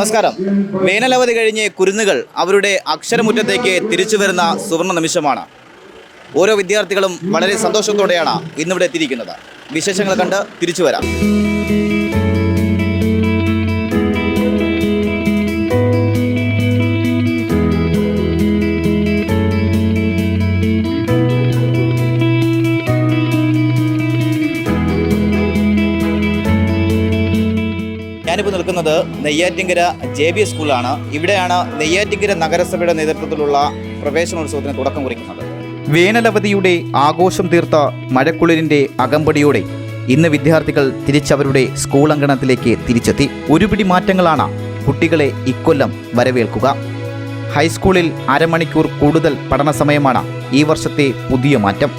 നമസ്കാരം. വേനലവധി കഴിഞ്ഞ് കുരുന്നുകൾ അവരുടെ അക്ഷരമുറ്റത്തേക്ക് തിരിച്ചു വരുന്ന സുവർണ നിമിഷമാണ്. ഓരോ വിദ്യാർത്ഥികളും വളരെ സന്തോഷത്തോടെയാണ് ഇന്നിവിടെ എത്തിയിരിക്കുന്നത്. വിശേഷങ്ങൾ കണ്ട് തിരിച്ചു വരാം. ഞാനിപ്പോൾ നിൽക്കുന്നത് നെയ്യാറ്റിങ്കര ജെ ബി സ്കൂളാണ് ഇവിടെയാണ് നെയ്യാറ്റിങ്കര നഗരസഭയുടെ നേതൃത്വത്തിലുള്ള പ്രവേശനോത്സവത്തിന് തുടക്കം കുറിക്കുന്നത്. വേനലവധിയുടെ ആഘോഷം തീർത്ത മഴക്കുളിരിന്റെ അകമ്പടിയോടെ ഇന്ന് വിദ്യാർത്ഥികൾ തിരിച്ചവരുടെ സ്കൂൾ അങ്കണത്തിലേക്ക് തിരിച്ചെത്തി. ഒരുപിടി മാറ്റങ്ങളാണ് കുട്ടികളെ ഇക്കൊല്ലം വരവേൽക്കുക. ഹൈസ്കൂളിൽ അരമണിക്കൂർ കൂടുതൽ പഠന സമയമാണ് ഈ വർഷത്തെ പുതിയ മാറ്റം.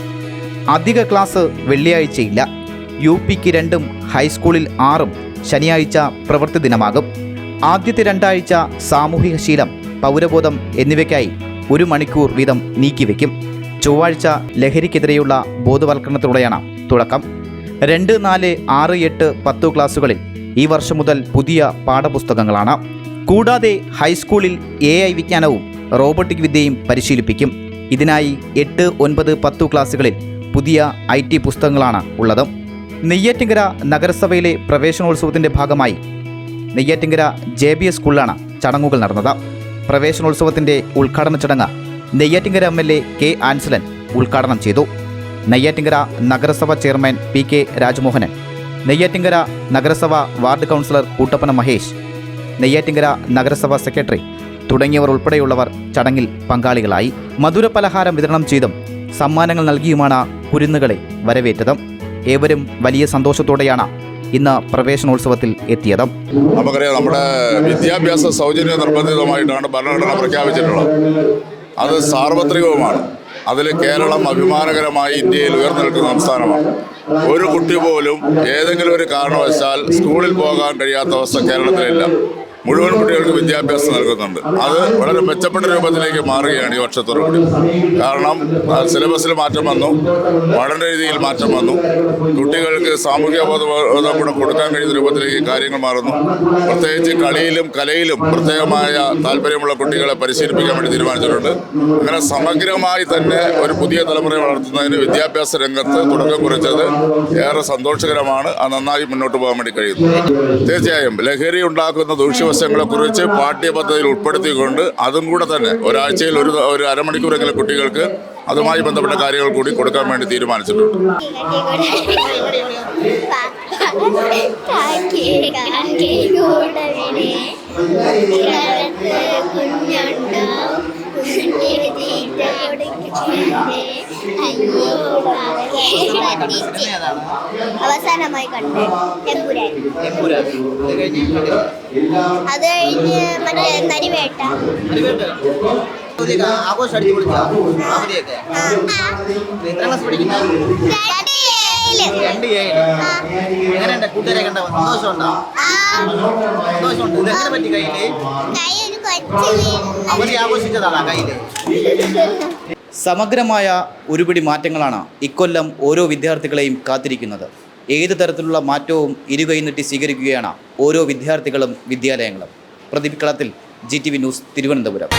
അധിക ക്ലാസ് വെള്ളിയാഴ്ചയില്ല. യു പിക്ക് രണ്ടും ഹൈസ്കൂളിൽ ആറും ശനിയാഴ്ച പ്രവൃത്തി ദിനമാകും. ആദ്യത്തെ രണ്ടാഴ്ച സാമൂഹിക ശീലം പൗരബോധം എന്നിവയ്ക്കായി ഒരു മണിക്കൂർ വീതം നീക്കിവെക്കും. ചൊവ്വാഴ്ച ലഹരിക്കെതിരെയുള്ള ബോധവൽക്കരണത്തോടെയാണ് തുടക്കം. രണ്ട് നാല് ആറ് എട്ട് പത്ത് ക്ലാസ്സുകളിൽ ഈ വർഷം മുതൽ പുതിയ പാഠപുസ്തകങ്ങളാണ്. കൂടാതെ ഹൈസ്കൂളിൽ എ ഐ വിജ്ഞാനവും റോബോട്ടിക് വിദ്യയും പരിശീലിപ്പിക്കും. ഇതിനായി എട്ട് ഒൻപത് പത്തു ക്ലാസ്സുകളിൽ പുതിയ ഐ ടി പുസ്തകങ്ങളാണ് ഉള്ളത്. നെയ്യാറ്റിങ്കര നഗരസഭയിലെ പ്രവേശനോത്സവത്തിന്റെ ഭാഗമായി നെയ്യാറ്റിങ്കര ജെ ബി എസ് സ്കൂളിലാണ് ചടങ്ങുകൾ നടന്നത്. പ്രവേശനോത്സവത്തിന്റെ ഉദ്ഘാടന ചടങ്ങ് Neyyattinkara M L A K Ansalan ഉദ്ഘാടനം ചെയ്തു. നെയ്യാറ്റിങ്കര നഗരസഭ chairman P K Rajmohanan Neyyattinkara നഗരസഭ വാർഡ് കൗൺസിലർ കൂട്ടപ്പന മഹേഷ് നെയ്യാറ്റിങ്കര നഗരസഭ സെക്രട്ടറി തുടങ്ങിയവർ ഉൾപ്പെടെയുള്ളവർ ചടങ്ങിൽ പങ്കാളികളായി. മധുരപലഹാരം വിതരണം ചെയ്തും സമ്മാനങ്ങൾ നൽകിയുമാണ് കുരുന്നുകളെ വരവേറ്റത്. ഏവരും വലിയ സന്തോഷത്തോടെയാണ് ഇന്ന് പ്രവേശനോത്സവത്തിൽ എത്തിയത്. നമുക്കറിയാം നമ്മുടെ വിദ്യാഭ്യാസ സൗജന്യ നിർബന്ധിതമായിട്ടാണ് ഭരണഘടന പ്രഖ്യാപിച്ചിട്ടുള്ളത്. അത് സാർവത്രികവുമാണ്. അതിൽ കേരളം അഭിമാനകരമായി ഇന്ത്യയിൽ ഉയർന്നു നിൽക്കുന്ന സംസ്ഥാനമാണ്. ഒരു കുട്ടി പോലും ഏതെങ്കിലും ഒരു കാരണവശാൽ സ്കൂളിൽ പോകാൻ കഴിയാത്ത അവസ്ഥ കേരളത്തിലില്ല. മുഴുവൻ കുട്ടികൾക്ക് വിദ്യാഭ്യാസം നൽകുന്നുണ്ട്. അത് വളരെ മെച്ചപ്പെട്ട രൂപത്തിലേക്ക് മാറുകയാണ് ഈ വർഷത്തോടുകൂടി കാരണം സിലബസിൽ മാറ്റം വന്നു. പഠന രീതിയിൽ മാറ്റം വന്നു. കുട്ടികൾക്ക് സാമൂഹ്യ ബോധം കൂടെ കൊടുക്കാൻ കഴിയുന്ന രൂപത്തിലേക്ക് കാര്യങ്ങൾ മാറുന്നു. പ്രത്യേകിച്ച് കളിയിലും കലയിലും പ്രത്യേകമായ താല്പര്യമുള്ള കുട്ടികളെ പരിശീലിപ്പിക്കാൻ വേണ്ടി തീരുമാനിച്ചിട്ടുണ്ട്. അങ്ങനെ സമഗ്രമായി തന്നെ ഒരു പുതിയ തലമുറയെ വളർത്തുന്നതിന് വിദ്യാഭ്യാസ രംഗത്ത് തുടക്കം കുറിച്ചത് ഏറെ സന്തോഷകരമാണ്. അത് നന്നായി മുന്നോട്ട് പോകാൻ വേണ്ടി കഴിയുന്നു. തീർച്ചയായും ലഹരി ഉണ്ടാക്കുന്ന ദൂഷ്യവശങ്ങളെ കുറിച്ച് പാഠ്യപദ്ധതിയിൽ ഉൾപ്പെടുത്തിക്കൊണ്ട് അതും കൂടെ തന്നെ ഒരാഴ്ചയിൽ ഒരു ഒരു അരമണിക്കൂറെങ്കിലും കുട്ടികൾക്ക് അതുമായി ബന്ധപ്പെട്ട കാര്യങ്ങൾ കൂടി കൊടുക്കാൻ വേണ്ടി തീരുമാനിച്ചിട്ടുണ്ട്. അവസാനമായി കണ്ടു. എമ്പുരാൻ അത് കഴിഞ്ഞ് മറ്റേ നരിവേട്ട ആഘോഷം അടിച്ചു പൊളിച്ചാ അവധിയൊക്കെ ആ, ആ. എത്രാം ക്ലാസ് പഠിക്കുന്ന? രണ്ട് ഏഴിൽ. എങ്ങനെയുണ്ട്? കൂട്ടുകാരെ കണ്ട? സന്തോഷമുണ്ടോ? ആ, സന്തോഷമുണ്ട്. ഇത് എങ്ങനെ പറ്റി കയ്യിൽ? കയ്യിൽ കൊച്ചു വീഴുന്നു. അവധി ആഘോഷിച്ചതാണോ കയ്യിൽ? സമഗ്രമായ ഒരുപിടി മാറ്റങ്ങളാണ് ഇക്കൊല്ലം ഓരോ വിദ്യാർത്ഥികളെയും കാത്തിരിക്കുന്നത്. ഏത് തരത്തിലുള്ള മാറ്റവും ഇരുകൈ നീട്ടി സ്വീകരിക്കുകയാണ് ഓരോ വിദ്യാർത്ഥികളും വിദ്യാലയങ്ങളും. Pradeep Kalathil G T V news Thiruvananthapuram.